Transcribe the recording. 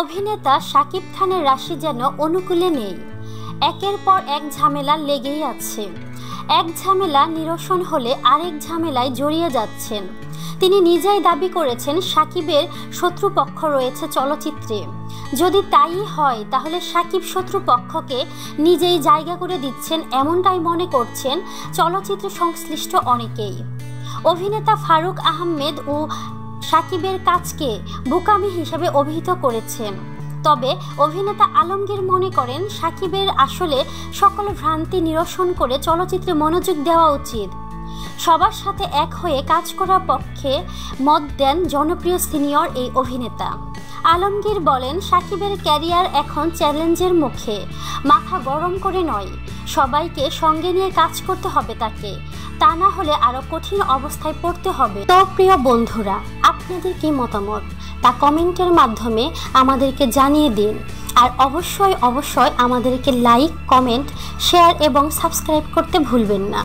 অভিনেতা শাকিব খানের রাশি যেন অনুকূলে নেই। একের পর এক ঝামেলা লেগেই আছে। এক ঝামেলা নিরসন হলে আরেক ঝামেলায় জড়িয়ে যাচ্ছেন। তিনি নিজেই দাবি করেছেন সাকিবের শত্রুপক্ষ রয়েছে চলচ্চিত্রে। যদি তাই হয়, তাহলে সাকিব শত্রুপক্ষকে নিজেই জায়গা করে দিচ্ছেন এমনটাই মনে করছেন চলচ্চিত্র সংশ্লিষ্ট অনেকেই। অভিনেতা ফারুক আহমেদ ও সাকিবের কাজকে বোকামি হিসেবে অভিহিত করেছেন। তবে অভিনেতা আলমগীর মনে করেন, সাকিবের আসলে সকল ভ্রান্তি নিরসন করে চলচ্চিত্রে মনোযোগ দেওয়া উচিত। সবার সাথে এক হয়ে কাজ করার পক্ষে মত দেন জনপ্রিয় সিনিয়র এই অভিনেতা। আলমগীর বলেন, সাকিবের ক্যারিয়ার এখন চ্যালেঞ্জের মুখে। মাথা গরম করে নয়। সবাইকে সঙ্গে নিয়ে কাজ করতে হবে তাকে। তা না হলে আরও কঠিন অবস্থায় পড়তে হবে। তো প্রিয় বন্ধুরা, আপনাদের কি মতামত? তা কমেন্টের মাধ্যমে আমাদেরকে জানিয়ে দিন। আর অবশ্যই অবশ্যই আমাদেরকে লাইক, কমেন্ট, শেয়ার এবং সাবস্ক্রাইব করতে ভুলবেন না।